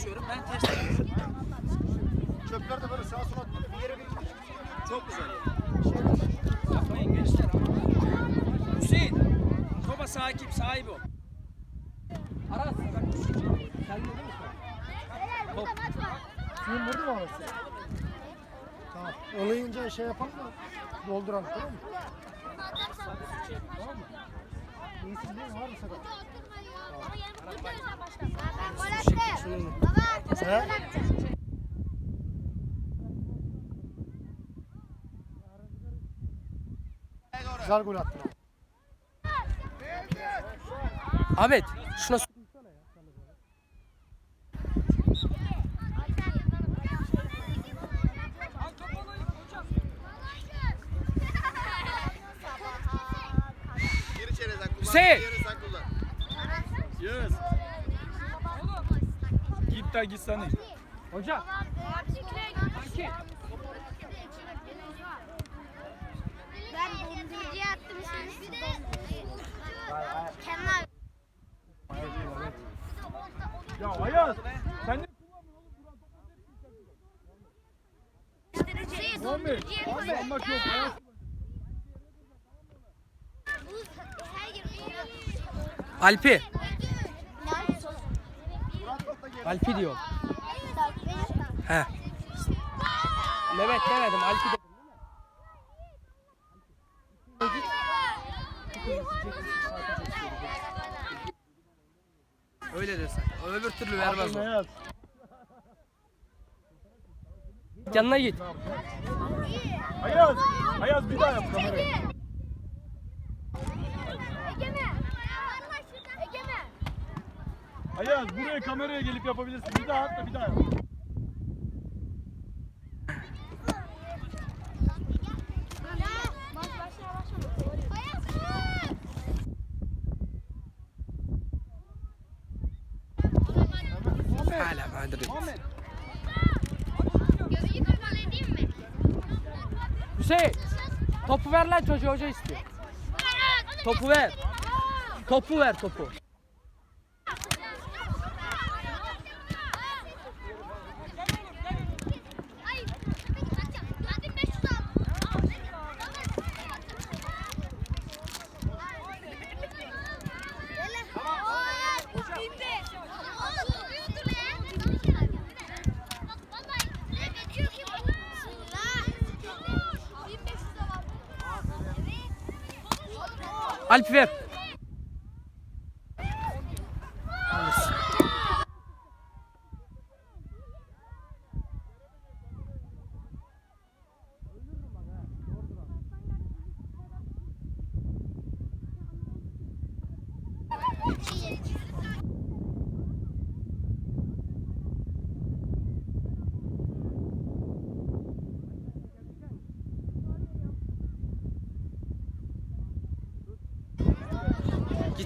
atıyorum. Ben ters atıyorum. Çöpler de böyle sağa sola atıyor. Bir yere birikmiş. Çok güzel. Yapmayın gençler ama. Hüseyin. Topa sahip, sahibi ol. Aras. Bak, Sen de değil mi? Top. Suyun burada mı orası? Tamam. Olayınca şey yapalım da dolduralım tamam mı? Tamam mı? İyisin? Güzel gol abi. Ahmet şuna Git de git sana. Hoca. Ben dondurucuya attım şimdi. Kemal. Ya Ayaz sen ne Şey, Muhammed? koy. Kullanmak yok. Alpi. Alpi diyor. He. Mehmet demedim Alpi dedim. Öyle desen. Öbür türlü vermez o. Yanına git. Ayaz. Ayaz bir daha yap kamerayı. Ayaz buraya kameraya gelip yapabilirsin. Bir daha at da bir daha yap. Hala Madrid. Gözünü kapalı edeyim mi? Hüseyin. Topu ver lan çocuğa hoca istiyor. Topu ver. Topu ver topu. Alp ver.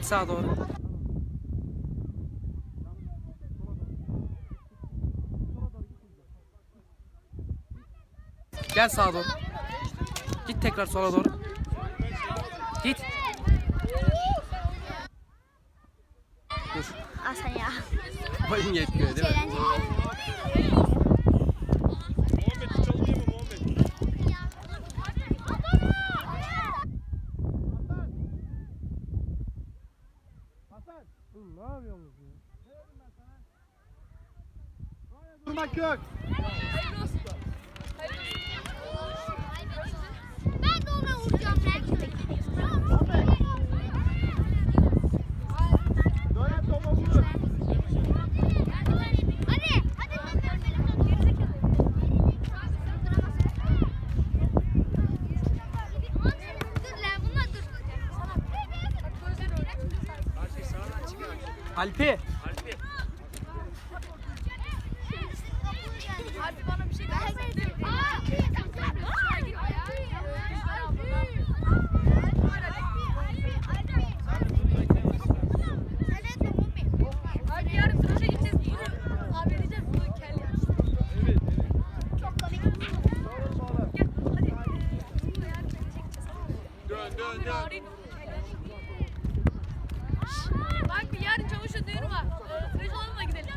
Git sağa doğru. Gel sağa doğru. Git tekrar sola doğru. Git. Dur. Hasan ya. Boyun yetmiyor değil mi? Muhammed çalınıyor mu Muhammed? Oğlum ne yapıyorsunuz ya? Durmak yok. Ben de ona vuracağım lan. Dayan topa vur. Hadi, hadi. Dur lan, bunlar dur. Alpi. Hadi bana bir şey göstersin. Abi yarın tıraşa gideceğiz. Bunu abi edeceğiz. Bunu kel Evet evet. Çok komik. Gel hadi. Bunu yarın çekeceğiz. Dön dön Bir dön. arayın. Çavuşun düğünü var. Tıraş olalım da gidelim.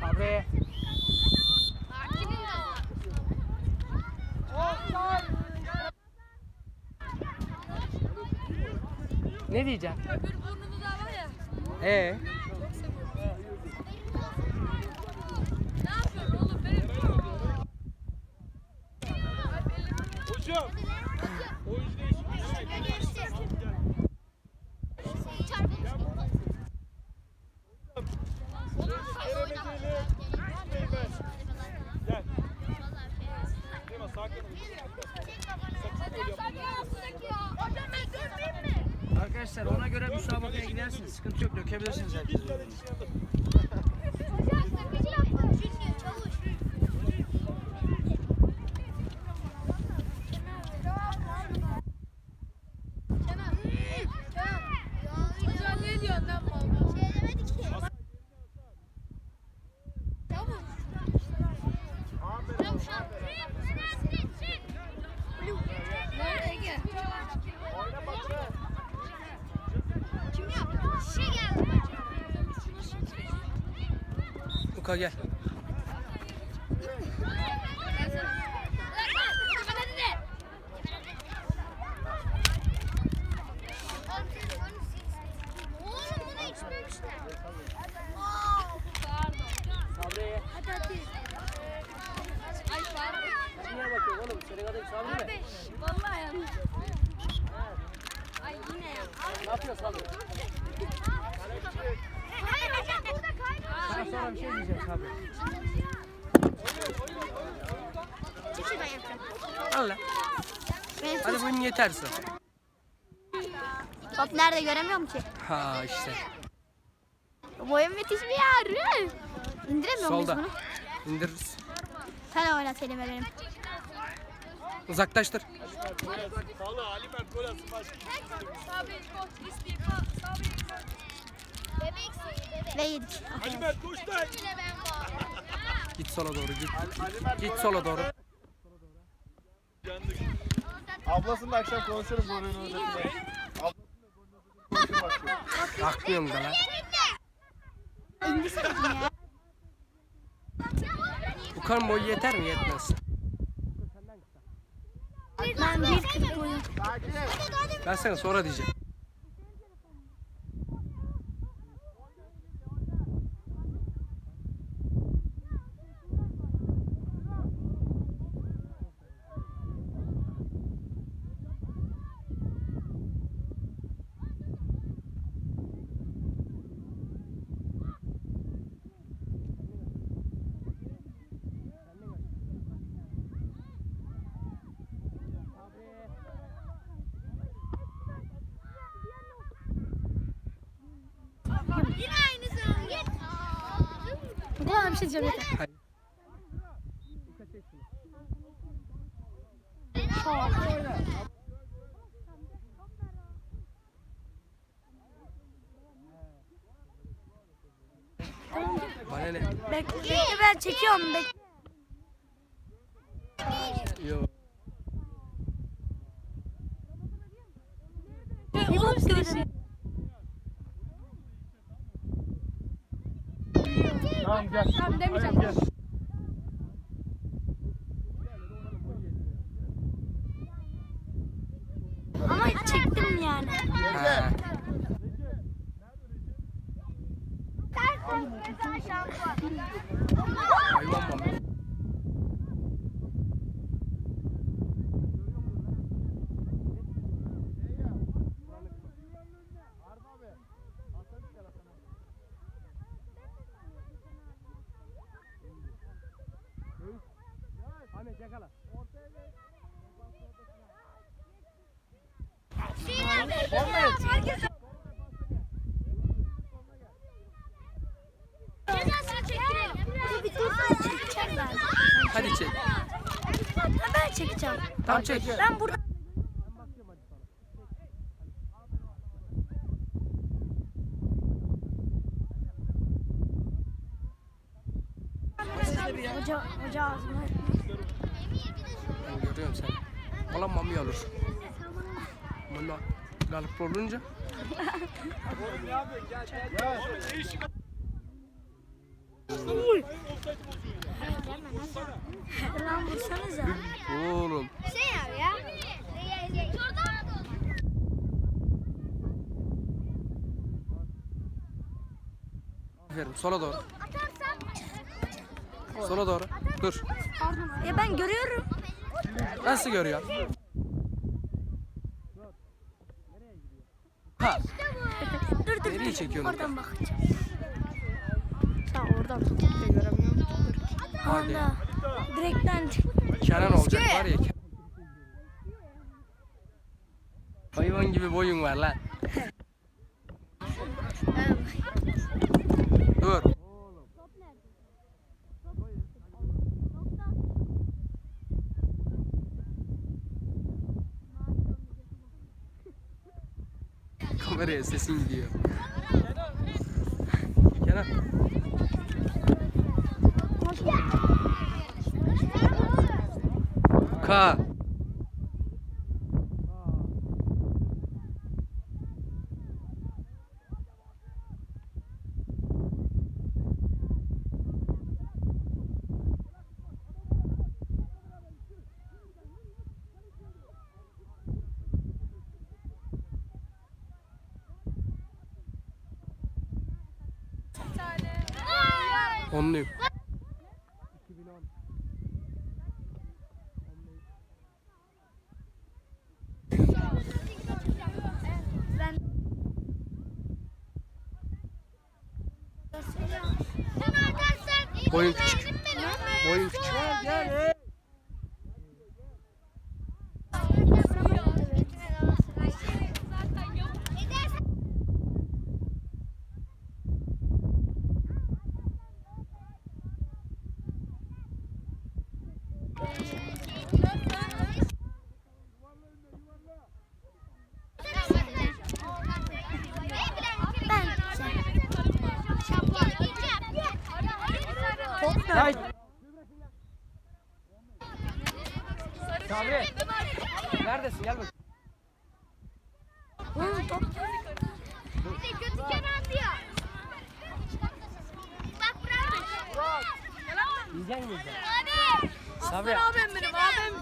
Sabri. Kimin de? Ne diyeceksin? Öbür burnunu da var ya. Ee, Çok seviyorum. Ne yapıyorsun oğlum? Benim Hocam. Oyuncu değişikliği. Geçti. Çarpılmış. Eremeciyle gitmeyin ben. Gel. Dima sakin ol. Hocam ben dönmeyeyim mi? arkadaşlar ona göre gidersiniz. Sıkıntı yok dökebilirsiniz herkese. Hocam sakıcı yapma. Junior çavuş. Kenan. Kenan. Hocam ne diyorsun lan baba? Şey demedik ki. Tamam. Nerede Ege? Kim yaptı? Şey geldi. Luka gel. Oğlum bunu içmemişler. Sabri. Hadi hadi. Ay pardon. Niye bakıyorsun oğlum? Senin adın Sabri mi? Vallahi yanlış. Ay yine ya. Ne yapıyorsun Sabri? Hayır hocam burada kaybolmuş. Ben sonra bir şey diyeceğim Sabri. Çekil ben yapacağım. Al lan. Hadi bunun yeterse. Top nerede göremiyorum ki. Ha işte. Boyum yetişmiyor. İndiremiyor muyuz Solda. bunu? İndiririz. Sen oynat elime benim. Uzaklaştır. Ve yedik. Lan. Git sola doğru git. Git sola doğru. Yandık. Ablasının akşam konuşuruz golün özetine. Akmıyorum da lan. İndi sevdim ya. Bu kan boyu yeter mi? Yetmez. Ben bir kırk boyum. Ben sana sonra diyeceğim. Yine aynısı. Git. Bana bir şey diyeceğim yeter. Hayır. Bana ne? Bekle ben çekiyorum. Bek Tamam gel. Tamam demeyeceğim. Gel. Ama çektim yani. Ha. Hayvan mı? Ahmet yakala. Bir dur çekeceğim ben. Hadi çek. Ben çekeceğim. Tamam çek. Ben burada Hoca, hoca ağzıma. Ben görüyorum seni. Valla mami olur. Valla galık olunca değişik. Lan vursanıza. Oğlum. Şey abi ya. Aferin sola doğru. Sola doğru. Dur. Ya ben görüyorum. Nasıl görüyor? Ha. Dur dur. Nereye çekiyorsun? Oradan bakacağım. Ta oradan tutup da göremiyorum. Hadi. Direkten. Kenan olacak var ya. Hayvan gibi boyun var lan. Dur. Kameraya sesin gidiyor. Kenan. Ka. Onluyum. Abi. Abim benim abim.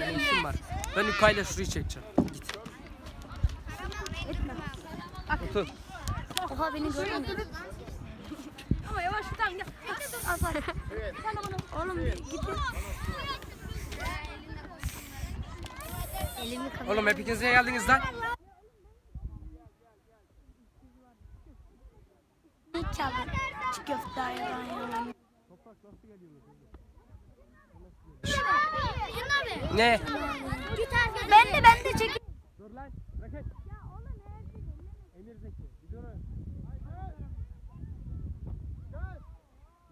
Benim işim var. Ben Ukay'la şurayı çekeceğim. Git. Otur. Oha beni görüyor musun? Ama yavaş tamam gel. Bak. Sen de bana. Oğlum git. Elimi kapat. Oğlum hepiniz niye geldiniz lan? Çiğ köfte yiyorum. Ne? Ben de ben de çekeyim. Dur lan. Raket. Emir Zeki. Bir dur.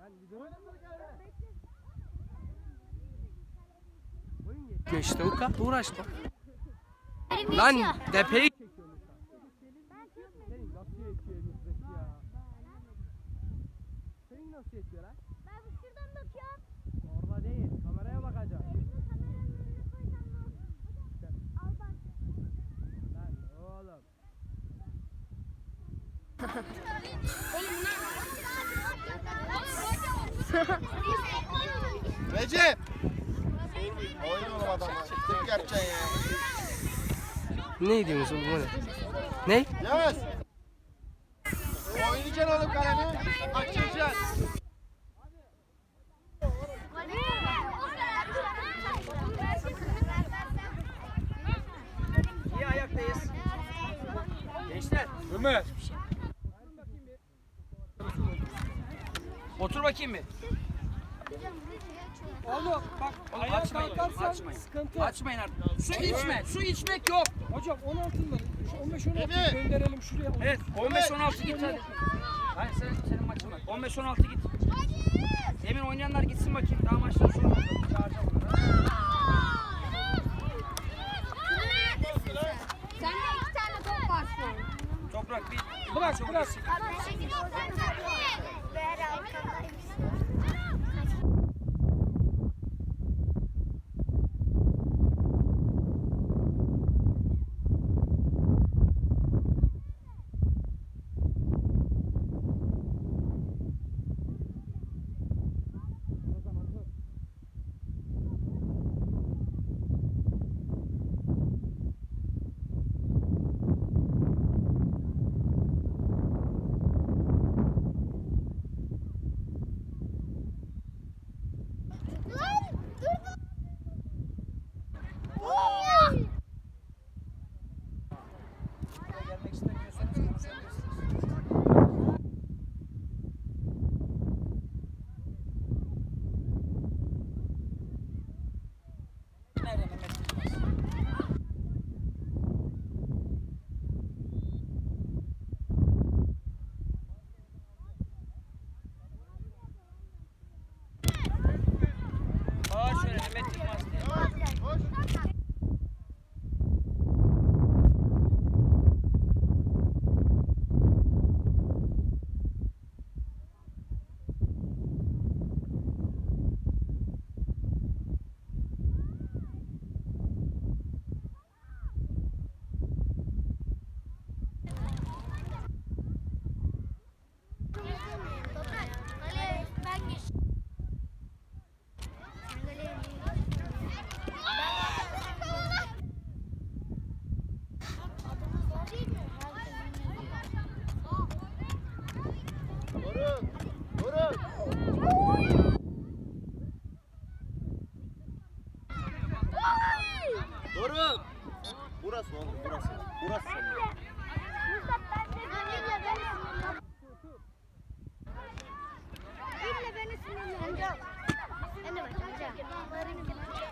Lan bir dur. Oyun yetmiyor işte Uka. Uğraşma. Lan depeyi Senin nasıl yetiyor Emir Zeki ya? Senin nasıl yetiyor lan? Ben şuradan bakıyorum. Orada değil. Kameraya bakacağım. Lan oğlum. Recep. Oyun oğlum adamı. Tık yapacaksın ya. Ne diyorsun bu ne? Ne? Yavuz. Oynayacaksın oğlum kalemi. Açacaksın. Otur bakayım bir. Oğlum bak açmayın. Açmayın. Sıkıntı. Açmayın artık. Su içme. Su içmek yok. Hocam 16'ında 15 16 Emir. gönderelim şuraya. Evet 15-16 git hadi. Hayır sen, senin maçın var. 15-16 git. Emin oynayanlar gitsin bakayım. Daha maçtan sonra çağıracağım onları. Sende iki tane top var şu an. Toprak bir Bırak bırak.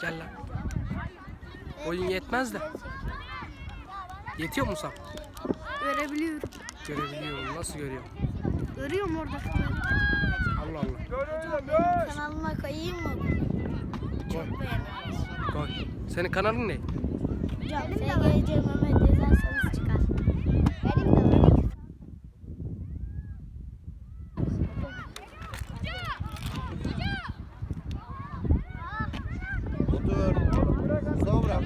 Gel lan. Oyun yetmez de. Yetiyor mu sen? Görebiliyorum. Görebiliyorum. Nasıl görüyorum? Görüyorum orada. Allah Allah. Kanalıma koyayım mı? Koy. Koy. Senin kanalın ne? Hocam SGC Mehmet yazarsanız çıkar. Benim de var. Otur. Sonra.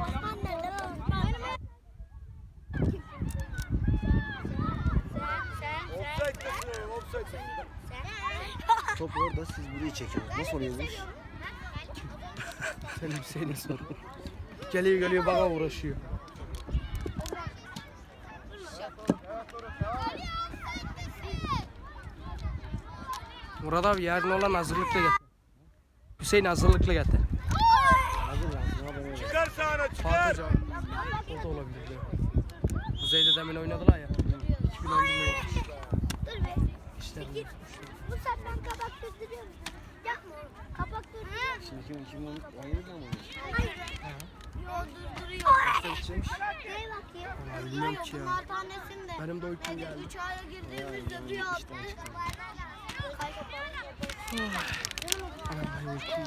Osman nerede? Osman. Sen, sen, sen. Top orada siz burayı oluyormuş? Senin senin sorun. Geliyor geliyor bana uğraşıyor. Murat abi yarın olan hazırlıklı getir. Hüseyin hazırlıklı getir. Çıkar sahana çıkar. Fatih Can. O da olabilir. Kuzey'de demin oynadılar ya. 2011 mi? Dur be. İşte Bu sefer kapak durduruyor musun? Yapma. Kapak durduruyor? Şimdi kim kim oynuyor mu? Hayır. Yo durduruyor. Neye bakayım? Bilmiyorum ki ya. Bunlar tanesinde. Benim de uykum geldi. 3 aya girdiğimizde bir. Kaç Vallahi uykum.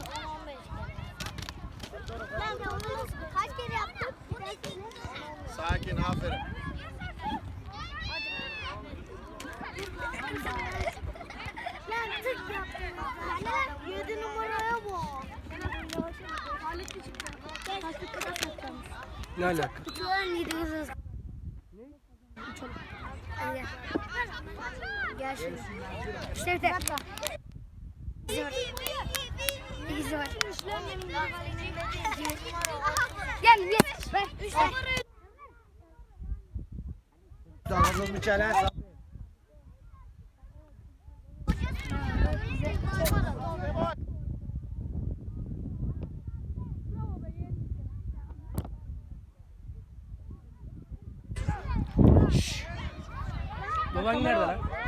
Ben topu kaç kere yaptım? Sakin aferin. Ben tık yaptım. 7 numaraya bak. Ne alaka? Kutuların gidiyoruz. Hadi gel. Gel şimdi. İşte bir de. İkisi var. Gel ye. Ver. Üç ver. Dağılın bir çare. Baban nerede lan?